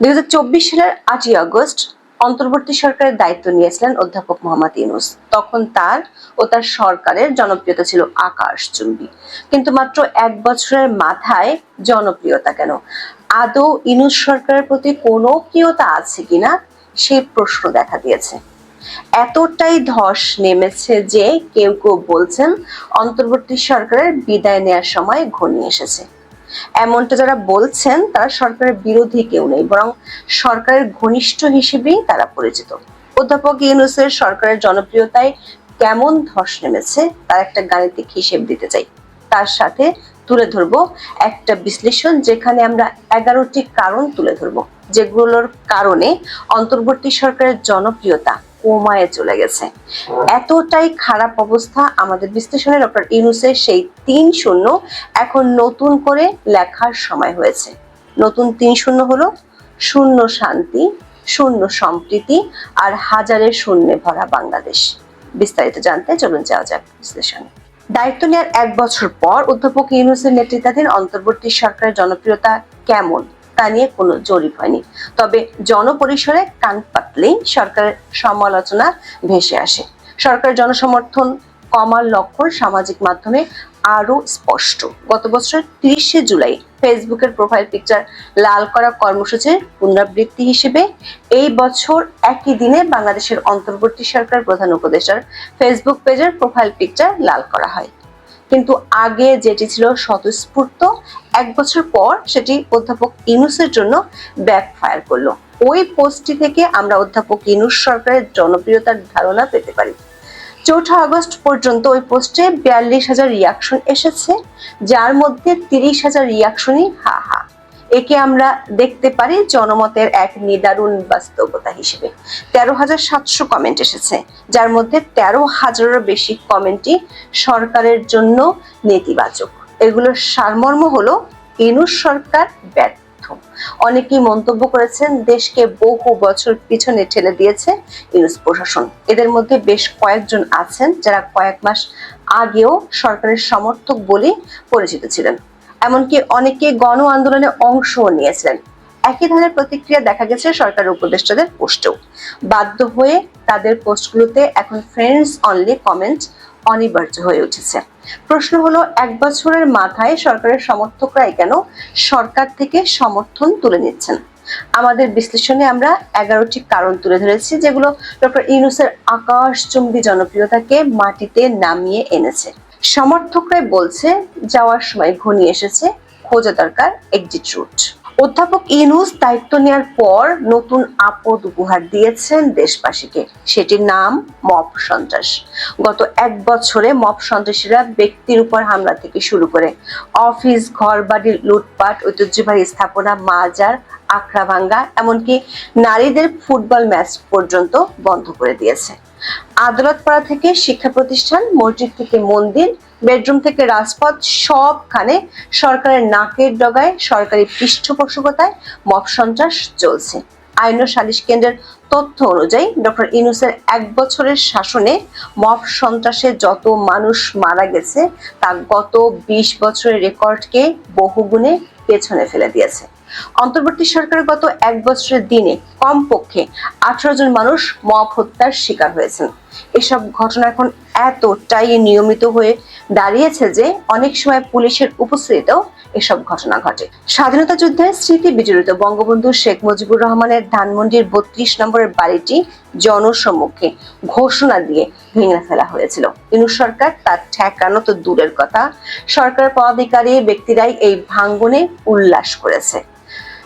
দু হাজার চব্বিশ সালের আটই আগস্ট অন্তর্বর্তী সরকারের দায়িত্ব নিয়েছিলেন অধ্যাপক মোহাম্মদ ইউনুস। তখন তার ও তার সরকারের জনপ্রিয়তা ছিল আকাশচুম্বী কিন্তু মাত্র এক বছরের মাথায় জনপ্রিয়তা কেন? আদৌ ইনুস সরকারের প্রতি কোনো প্রিয়তা আছে কিনা? সেই প্রশ্ন দেখা দিয়েছে। এতটাই ধস নেমেছে যে কেউ কেউ বলছেন, অন্তর্বর্তী সরকারের বিদায় নেওয়ার সময় ঘনিয়ে এসেছে। এমনটা যারা বলছেন, তারা সরকারের বিরোধী কেউ নেই, বরং সরকারের ঘনিষ্ঠ হিসেবেই তারা পরিচিত। অধ্যাপক ইউনুসের সরকারের জনপ্রিয়তায় কেমন ধস নেমেছে, তার একটা গাণিতিক হিসেব দিতে চাই। তার সাথে তুলে ধরবো একটা বিশ্লেষণ, যেখানে আমরা এগারোটি কারণ তুলে ধরবো, যেগুলোর কারণে অন্তর্বর্তী সরকারের জনপ্রিয়তা কমায় চলে গেছে। এতটাই খারাপ অবস্থা আমাদের বিশ্লেষণে ডক্টর ইউনুসের সেই তিন শূন্য এখন নতুন করে লেখার সময় হয়েছে। নতুন তিন শূন্য হলো শূন্য শান্তি, শূন্য সম্প্রীতি আর হাজারের শূন্যে ভরা বাংলাদেশ। বিস্তারিত জানতে চলুন যাওয়া যাক বিশ্লেষণে। দায়িত্ব নেওয়ার এক বছর পর অধ্যাপক ইউনুসের নেতৃত্বাধীন অন্তর্বর্তী সরকারের জনপ্রিয়তা কেমন? তা নিয়ে কোনো জরিপ হয়নি। তবে জনপরিসরে কান পাতলেই সরকারের সমালোচনা ভেসে আসে। সরকারের জনসমর্থন কমার লক্ষণ সামাজিক মাধ্যমে আরও স্পষ্ট। গত বছরের তিরিশে জুলাই ফেসবুকের প্রোফাইল পিকচার লাল করা কর্মসূচির পুনরাবৃত্তি হিসেবে এই বছর একই দিনে বাংলাদেশের অন্তর্বর্তী সরকার প্রধান উপদেষ্টার ফেসবুক পেজের প্রোফাইল পিকচার লাল করা হয়। কিন্তু আগে যেটি ছিল স্বতঃস্ফূর্ত, এক বছর পর সেটি অধ্যাপক ইনুসের জন্য ব্যাকফায়ার করল। ওই পোস্টটি থেকে আমরা অধ্যাপক ইনুস সরকারের জনপ্রিয়তার ধারণা পেতে পারি। চৌঠা আগস্ট পর্যন্ত ওই পোস্টে বিয়াল্লিশ হাজার রিয়াকশন এসেছে, যার মধ্যে তিরিশ হাজার রিয়াকশনই হা হা একে আমরা দেখতে পারি জনমতের এক নিদারুণ বাস্তবতা হিসেবে। তেরো হাজার সাতশো কমেন্ট এসেছে, যার মধ্যে তেরো হাজারেরও বেশি কমেন্টই সরকারের জন্য নেতিবাচক। এগুলোর সারমর্ম হলো ইনুস সরকার ব্যর্থ। অনেকেই মন্তব্য করেছেন, দেশকে বহু বছর পিছনে ঠেলে দিয়েছে ইউনুস প্রশাসন। এদের মধ্যে বেশ কয়েকজন আছেন যারা কয়েক মাস আগেও সরকারের সমর্থক বলে পরিচিত ছিলেন। এমনকি অনেকে গণ আন্দোলনে অংশও নিয়েছিলেন। একই ধরনের প্রতিক্রিয়া দেখা গেছে সরকারের উপদেষ্টাদের পোস্টেও। বাধ্য হয়ে তাদের পোস্টগুলোতে এখন ফ্রেন্ডস অনলি কমেন্ট অনিবার্য হয়ে উঠেছে। প্রশ্ন হলো, এক বছরের মাথায় সরকারের সমর্থকরাই কেন সরকার থেকে সমর্থন তুলে নিচ্ছেন? আমাদের বিশ্লেষণে আমরা এগারোটি কারণ তুলে ধরেছি, যেগুলো ডক্টর ইউনুসের আকাশচুম্বী জনপ্রিয়তাকে মাটিতে নামিয়ে এনেছে। সমর্থকরাই বলছে যাওয়ার সময় ঘনিয়ে এসেছে, খোঁজা দরকার এক্সিট রুট অধ্যাপক ইনুস দায়িত্ব নেওয়ার পর নতুন আপদ উপহার দিয়েছেন দেশবাসীকে। সেটির নাম মপ সন্ত্রাস। গত এক বছরে মপ সন্ত্রাসীরা ব্যক্তির উপর হামলা থেকে শুরু করে। অফিস ঘর বাড়ির লুটপাট, ঐতিহ্যবাহী স্থাপনা, মাজার আখড়া ভাঙ্গা এমনকি নারীদের ফুটবল ম্যাচ পর্যন্ত বন্ধ করে দিয়েছে। আদালত পাড়া থেকে শিক্ষা প্রতিষ্ঠান, মসজিদ থেকে মন্দির, বেডরুম থেকে রাজপথ, সবখানে সরকারের নাকের ডগায় সরকারি পৃষ্ঠপোষকতায় মব সন্ত্রাস চলছে। আইন ও সালিশ কেন্দ্রের তথ্য অনুযায়ী ডক্টর ইনুসের এক বছরের শাসনে মব সন্ত্রাসে যত মানুষ মারা গেছে, তা গত বিশ বছরের রেকর্ডকে বহুগুণে পেছনে ফেলে দিয়েছে। অন্তর্বর্তী সরকার গত এক বছরের দিনে কমপক্ষে আঠারো জন মানুষ মব হত্যার শিকার হয়েছেন। এসব ঘটনা এখন এতটাই নিয়মিত হয়ে দাঁড়িয়েছে যে অনেক সময় পুলিশের উপস্থিতিতেও এসব ঘটনা ঘটে। স্বাধীনতা যুদ্ধের স্মৃতি বিজড়িত বঙ্গবন্ধু শেখ মুজিবুর রহমানের ধানমন্ডির বত্রিশ নম্বরের বাড়িটি জনসম্মুখে ঘোষণা দিয়ে ভেঙে ফেলা হয়েছিল। ইনু সরকার তার ঠেকানো তো দূরের কথা। সরকার পদাধিকারী ব্যক্তিরাই এই ভাঙ্গনে উল্লাস করেছে।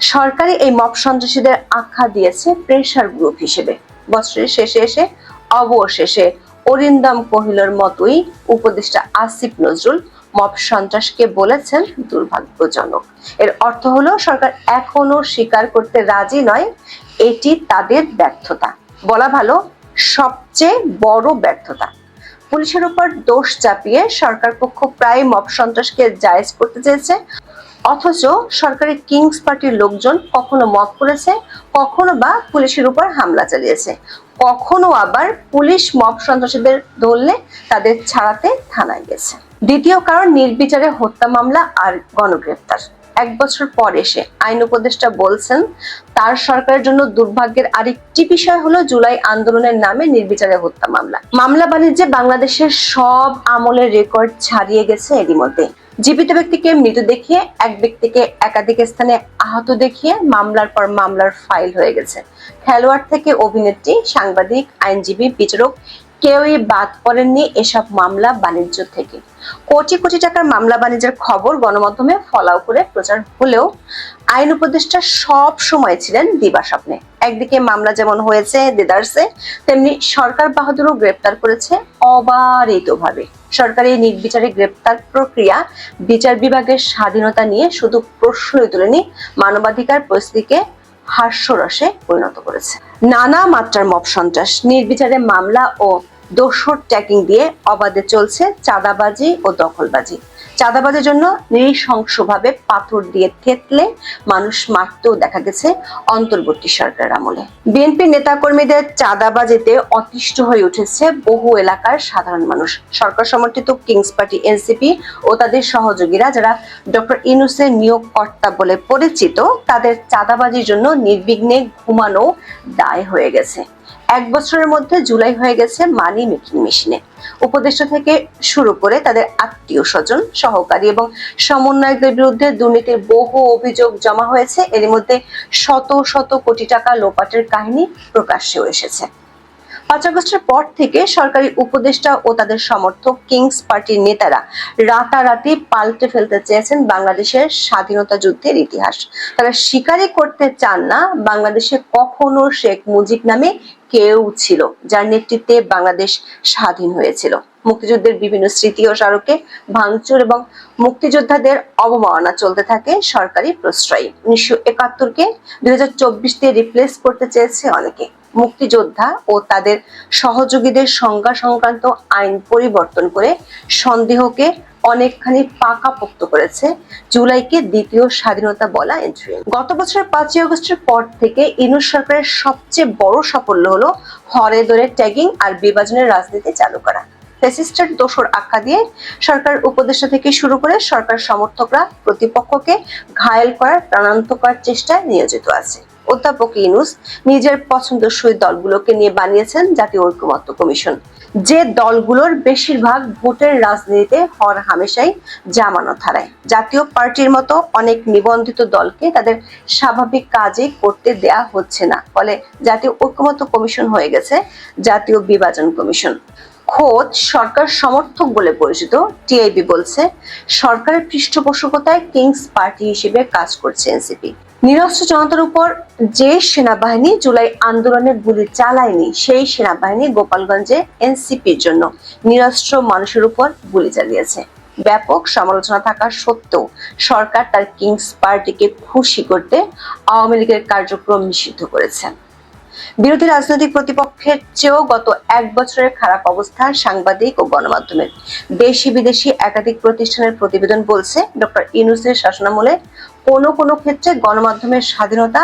সরকারি এই মব সন্ত্রাসীদের আখ্যা দিয়েছে প্রেশার গ্রুপ হিসেবে। বছরের শেষে এসে, অবশেষে অরিন্দম কহিলর মতোই উপদেষ্টা আসিফ নজরুল মব সন্ত্রাসকে বলেছেন দুর্ভাগ্যজনক। এর অর্থ হলো, সরকার এখনও স্বীকার করতে রাজি নয়, এটি তাদের ব্যর্থতা। বলা ভালো, সবচেয়ে বড় ব্যর্থতা। পুলিশের উপর দোষ চাপিয়ে সরকার পক্ষ প্রায় মব সন্ত্রাসকে জায়েজ করতে চেয়েছে। অথচ সরকারি কিংস পার্টির লোকজন কখনো মত করেছে কখনো বা পুলিশের উপর হামলা চালিয়েছে। কখনো আবার পুলিশ মব সন্ত্রাসীদের ধরলে তাদের ছাড়াতে থানায় গেছে। দ্বিতীয় কারণ, নির্বিচারে হত্যা মামলা আর গণগ্রেপ্তার এক বছর পর এসে আইন উপদেষ্টা বলছেন, তার সরকারের জন্য দুর্ভাগ্যের আরেকটি বিষয় হলো জুলাই আন্দোলনের নামে নির্বিচারে হত্যা মামলা। মামলা বাণিজ্যে বাংলাদেশের সব আমলের রেকর্ড ছাড়িয়ে গেছে এরই মধ্যে। জীবিত ব্যক্তিকে মৃত দেখিয়ে, এক ব্যক্তিকে একাধিক স্থানে আহত দেখিয়ে মামলার পর মামলার ফাইল হয়ে গেছে। খেলোয়াড় থেকে অভিনেত্রী, সাংবাদিক, আইনজীবী, বিচারক কেউই বাদ পড়েননি এসব মামলা বাণিজ্য থেকে। কোটি কোটি টাকার মামলা বাণিজ্যের খবর গণমাধ্যমে ফলাও করে প্রচার হলেও আইন উপদেষ্টা সব সময় ছিলেন দিবা স্বপ্নে। একদিকে মামলা যেমন হয়েছে দেদারসে, তেমনি সরকার বাহাদুরও গ্রেপ্তার করেছে অবারিতভাবে। সরকারি নির্বিচারে গ্রেপ্তার প্রক্রিয়া বিচার বিভাগের স্বাধীনতা নিয়ে শুধু প্রশ্নই তোলেনি মানবাধিকার পরিস্থিতিকে হাস্যরসে পরিণত করেছে। নানা মাত্রার মব সন্ত্রাস, নির্বিচারে মামলা ও দোসর ট্যাকিং দিয়ে অবাধে চলছে চাঁদাবাজি ও দখলবাজি। চাঁদাবাজির জন্য নৃশংসভাবে পাথর দিয়ে থেতলে মানুষ মারতেও দেখা গেছে অন্তর্বর্তী সরকার আমলে। বিএনপি নেতাকর্মীদের চাঁদাবাজিতে অতিষ্ঠ হয়ে উঠেছে বহু এলাকার সাধারণ মানুষ। সরকার সমর্থিত কিংস পার্টি, এনসিপি ও তাদের সহযোগীরা যারা ডক্টর ইনুসের নিয়োগকর্তা বলে পরিচিত, তাদের চাঁদাবাজির জন্য নির্বিঘ্নে ঘুমানো দায় হয়ে গেছে। এক বছরের মধ্যে জুলাই হয়ে গেছে মানি মেকিং মেশিনে। উপদেষ্টা থেকে শুরু করে তাদের আত্মীয় স্বজন, সহকারী এবং সমন্বয়কদের বিরুদ্ধে দুর্নীতির বহু অভিযোগ জমা হয়েছে। এর মধ্যে শত শত কোটি টাকা লোপাটের কাহিনী প্রকাশ্যেও এসেছে। পাঁচ আগস্টের পর থেকে সরকারি উপদেষ্টা ও তাদের সমর্থক কিংস পার্টির নেতারা রাতারাতি পাল্টে ফেলতে চেয়েছেন বাংলাদেশের স্বাধীনতা যুদ্ধের ইতিহাস। তারা স্বীকারই করতে চান না বাংলাদেশে কখনো শেখ মুজিব নামে কেউ ছিল, যার নেতৃত্বে বাংলাদেশ স্বাধীন হয়েছিল। মুক্তিযুদ্ধের বিভিন্ন স্মৃতি ও স্মারকে ভাঙচুর এবং মুক্তিযোদ্ধাদের অবমাননা চলতে থাকে সরকারি প্রশ্রয়ী। উনিশশো একাত্তরকে দুই হাজার চব্বিশ দিয়ে রিপ্লেস করতে চেয়েছে অনেকে। মুক্তিযোদ্ধা ও তাদের সহযোগীদের সংজ্ঞা সংক্রান্ত আইন পরিবর্তন করে সন্দেহকে অনেকখানি পাকাপোক্ত করেছে জুলাইকে দ্বিতীয় স্বাধীনতা বলা এন্ট্রি গত বছরের পাঁচই আগস্টের পর থেকে ইনুস সরকারের সবচেয়ে বড় সাফল্য হলো হরে দরে ট্যাগিং আর বিভাজনের রাজনীতি চালু করা। ফেসিস্টের দোষর আখ্যা দিয়ে সরকার উপদেষ্টা থেকে শুরু করে সরকার সমর্থকরা প্রতিপক্ষকে ঘায়েল করার প্রাণান্তকর চেষ্টায় নিয়োজিত আছে। অধ্যাপক ইনুস নিজের পছন্দসই দলগুলোকে নিয়ে বানিয়েছেন জাতীয় ঐক্যমত্য কমিশন। যে দলগুলোর বেশিরভাগ ভোটের রাজনীতিতে হর হামেশাই জামানত হারায়। জাতীয় পার্টির মতো অনেক নিবন্ধিত দলকে তাদের স্বাভাবিক কাজে করতে দেয়া হচ্ছে না। ফলে জাতীয় ঐক্যমত্য কমিশন হয়ে গেছে জাতীয় বিভাজন কমিশন। খোদ সরকার সমর্থক বলে পরিচিত টিআইবি বলছে, সরকারের পৃষ্ঠপোষকতায় কিংস পার্টি হিসেবে কাজ করছে এনসিপি। নিরস্ত্র জনতার উপর যে সেনাবাহিনী জুলাই আন্দোলনে গুলি চালায়নি, সেই সেনাবাহিনী গোপালগঞ্জে এনসিপির জন্য নিরস্ত্র মানুষের উপর গুলি চালিয়েছে। ব্যাপক সমালোচনা থাকা সত্ত্বেও সরকার তার কিংস পার্টিকে খুশি করতে আওয়ামী লীগের কার্যক্রম নিষিদ্ধ করেছে। বিরোধী রাজনৈতিক প্রতিপক্ষের চেয়েও গত এক বছরের খারাপ অবস্থা সাংবাদিক ও গণমাধ্যমের। দেশি বিদেশি একাধিক প্রতিষ্ঠানের প্রতিবেদন বলছে, ডক্টর ইনুসের শাসনামলে কোনো কোনো ক্ষেত্রে গণমাধ্যমের স্বাধীনতা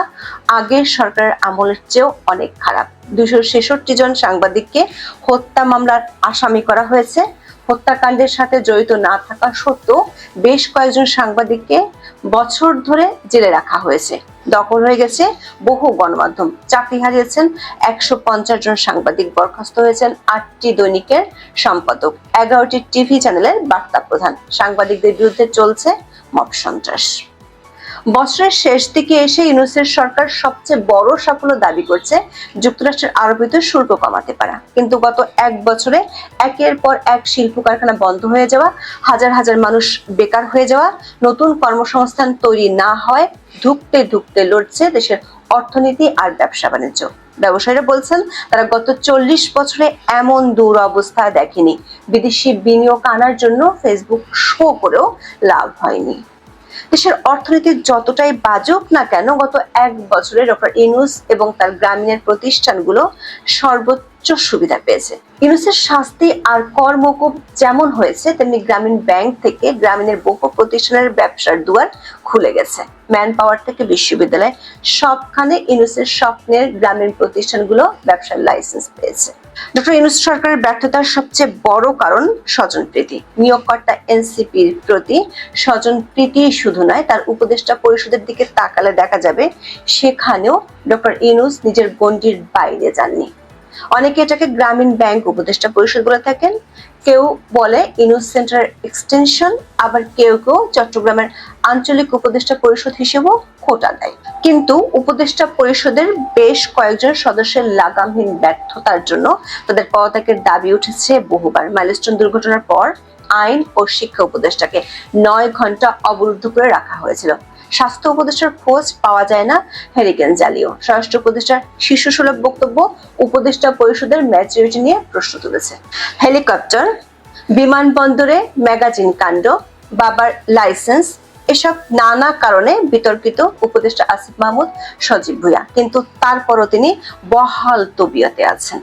আগের সরকারের আমলের চেয়েও অনেক খারাপ। দুশো ছেষট্টি জন সাংবাদিককে হত্যা মামলার আসামি করা হয়েছে। হত্যাকাণ্ডের সাথে জড়িত না থাকা সত্ত্বেও বেশ কয়েকজন সাংবাদিককে বছর ধরে জেলে রাখা হয়েছে। দখল হয়ে গেছে বহু গণমাধ্যম। চাকরি হারিয়েছেন একশো পঞ্চাশ জন সাংবাদিক। বরখাস্ত হয়েছেন আটটি দৈনিকের সম্পাদক। এগারোটি টিভি চ্যানেলের বার্তা প্রধান। সাংবাদিকদের বিরুদ্ধে চলছে মব সন্ত্রাস। বছরের শেষ দিকে এসে ইউনুসের সরকার সবচেয়ে বড় সাফল্য দাবি করছে, যুক্তরাষ্ট্রের আরোপিত শুল্ক কমাতে পারা। কিন্তু গত এক বছরে একের পর এক শিল্প কারখানা বন্ধ হয়ে যাওয়া, হাজার হাজার মানুষ বেকার হয়ে যাওয়া, নতুন কর্মসংস্থান তৈরি না হয়, ধুকতে ধুকতে লড়ছে দেশের অর্থনীতি আর ব্যবসা বাণিজ্য। ব্যবসায়ীরা বলছেন, তারা গত চল্লিশ বছরে এমন দূর দেখেনি। বিদেশি বিনিয়োগ আনার জন্য ফেসবুক শো করেও লাভ হয়নি। দেশের অর্থনীতি যতটাই বাজুক না কেন, গত এক বছরে ডক্টর ইনুস এবং তার গ্রামীণের প্রতিষ্ঠানগুলো সর্বোচ্চ সুবিধা পেয়েছে। ইউনুসের শাস্তি আর কর মকুব যেমন হয়েছে, তেমনি গ্রামীণ ব্যাংক থেকে গ্রামীণের বহু প্রতিষ্ঠানের ব্যবসার দুয়ার খুলে গেছে। ম্যান পাওয়ার থেকে বিশ্ববিদ্যালয় সবখানে ইউনুসের স্বপ্নের গ্রামীণ প্রতিষ্ঠানগুলো ব্যবসার লাইসেন্স পেয়েছে। ডক্টর ইউনুস সরকারের ব্যর্থতার সবচেয়ে বড় কারণ স্বজন প্রীতি। নিয়োগকর্তা এনসিপির প্রতি স্বজন প্রীতি শুধু নয়, তার উপদেষ্টা পরিষদের দিকে তাকালে দেখা যাবে, সেখানেও ডক্টর ইউনুস নিজের গণ্ডির বাইরে যাননি। অনেকে এটাকে গ্রামীণ ব্যাংক উপদেষ্টা পরিষদ বলে থাকেন। কেউ বলে ইনুস সেন্টার এক্সটেনশন, আবার কেউ কেউ চট্টগ্রামের আঞ্চলিক উপদেষ্টা পরিষদ হিসেবেও খোটা দেয়। কিন্তু উপদেষ্টা পরিষদের বেশ কয়েকজন সদস্যের লাগামহীন ব্যর্থতার জন্য তাদের পদত্যাগের দাবি উঠেছে বহুবার। মাইলস্টোন দুর্ঘটনার পর আইন ও শিক্ষা উপদেষ্টাকে নয় ঘণ্টা অবরুদ্ধ করে রাখা হয়েছিল। স্বাস্থ্য উপদেষ্টার খোঁজ পাওয়া যায় না হেরিকেন জালিও স্বরাষ্ট্র উপদেষ্টার শীর্ষ সুলভ বক্তব্য উপদেষ্টা পরিষদের ম্যাচুরিটি নিয়ে প্রশ্ন তুলেছে। হেলিকপ্টার, বিমানবন্দরে ম্যাগাজিন কাণ্ড, বাবার লাইসেন্স, এসব নানা কারণে বিতর্কিত উপদেষ্টা আসিফ মাহমুদ সজীব ভুইয়া কিন্তু তারপরও তিনি বহাল তবিয়তে আছেন।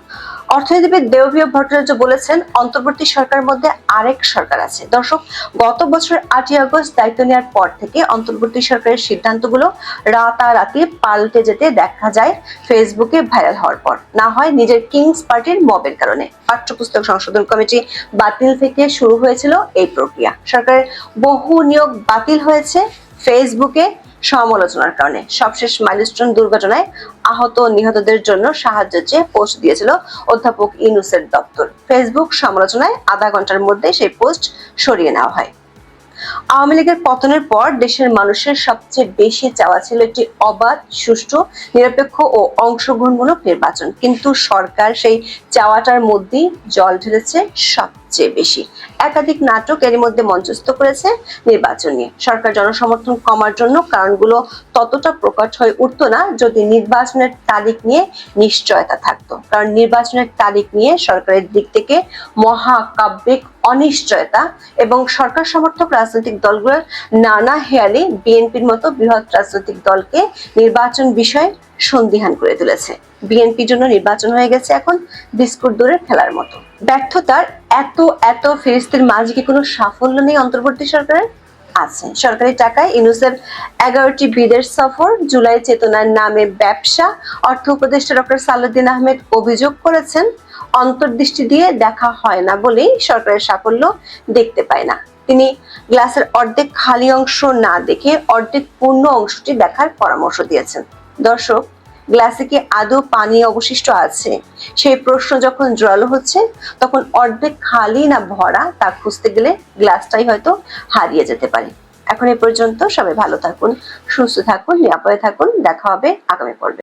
অর্থনীতিবিদ দেবপ্রিয় ভট্টাচার্য বলেছেন, অন্তর্বর্তী সরকারের মধ্যে আরেক সরকার আছে। দর্শক, গত বছর আটই আগস্ট দায়িত্ব নেওয়ার পর থেকে অন্তর্বর্তী সরকারের সিদ্ধান্তগুলো রাতারাতি পাল্টে যেতে দেখা যায় ফেসবুকে ভাইরাল হওয়ার পর। না হয় নিজের কিংস পার্টির মবের কারণে। পাঠ্যপুস্তক সংশোধন কমিটি বাতিল থেকে শুরু হয়েছিল এই প্রক্রিয়া। সরকারের বহু নিয়োগ বাতিল হয়েছে ফেসবুকে। সমালোচনার কারণে সবশেষ মাইলস্টোন দুর্ঘটনায় আহত ও নিহতদের জন্য সাহায্য চেয়ে পোস্ট দিয়েছিল অধ্যাপক ইনুসের দপ্তর। ফেসবুক সমালোচনায় আধা ঘণ্টার মধ্যে সেই পোস্ট সরিয়ে নেওয়া হয়। আওয়ামী লীগের পতনের পর দেশের মানুষের সবচেয়ে বেশি চাওয়া ছিল একটি অবাধ, সুষ্ঠু, নিরপেক্ষ ও অংশগ্রহণমূলক নির্বাচন। কিন্তু সরকার সেই চাওয়াটার মধ্যেই জল ঢেলেছে সবচেয়ে বেশি। একাধিক নাটক এর মধ্যে মঞ্চস্থ করেছে নির্বাচন নিয়ে। সরকার জনসমর্থন কমার জন্য কারণগুলো ততটা প্রকট হয়ে উঠতো না যদি নির্বাচনের তারিখ নিয়ে নিশ্চয়তা থাকতো। কারণ নির্বাচনের তারিখ নিয়ে সরকারের দিক থেকে মহাকাব্যিক অনিশ্চয়তা এবং সরকার সমর্থক রাজনৈতিক দলগুলোর নানা হেয়ালি বিএনপির মতো বৃহৎ রাজনৈতিক দলকে নির্বাচন বিষয়ে সন্দিহান করে তুলেছে। বিএনপির জন্য নির্বাচন হয়ে গেছে এখন বিস্কুট দূরের খেলার মতো। ব্যর্থতার এত এত ফেরিস্তির মাঝে কি কোনো সাফল্য নেই অন্তর্বর্তী সরকারের? আছে। সরকারি টাকায় ইউনুসের এগারোটি বিদেশ সফর, জুলাই চেতনার নামে ব্যবসা, অর্থ উপদেষ্টা ডক্টর সালুদ্দিন আহমেদ অভিযোগ করেছেন, অন্তর্দৃষ্টি দিয়ে দেখা হয় না বলেই সরকারের সাফল্য দেখতে পায় না। তিনি গ্লাসের অর্ধেক খালি অংশ না দেখে অর্ধেক পূর্ণ অংশটি দেখার পরামর্শ দিয়েছেন। দর্শক, গ্লাসে কি আদৌ পানি অবশিষ্ট আছে? সেই প্রশ্ন যখন জল হচ্ছে, তখন অর্ধেক খালি না ভরা তা খুঁজতে গেলে গ্লাসটাই হয়তো হারিয়ে যেতে পারে। এখন এ পর্যন্ত সবাই ভালো থাকুন, সুস্থ থাকুন, নিরাপদে থাকুন। দেখা হবে আগামী পর্বে।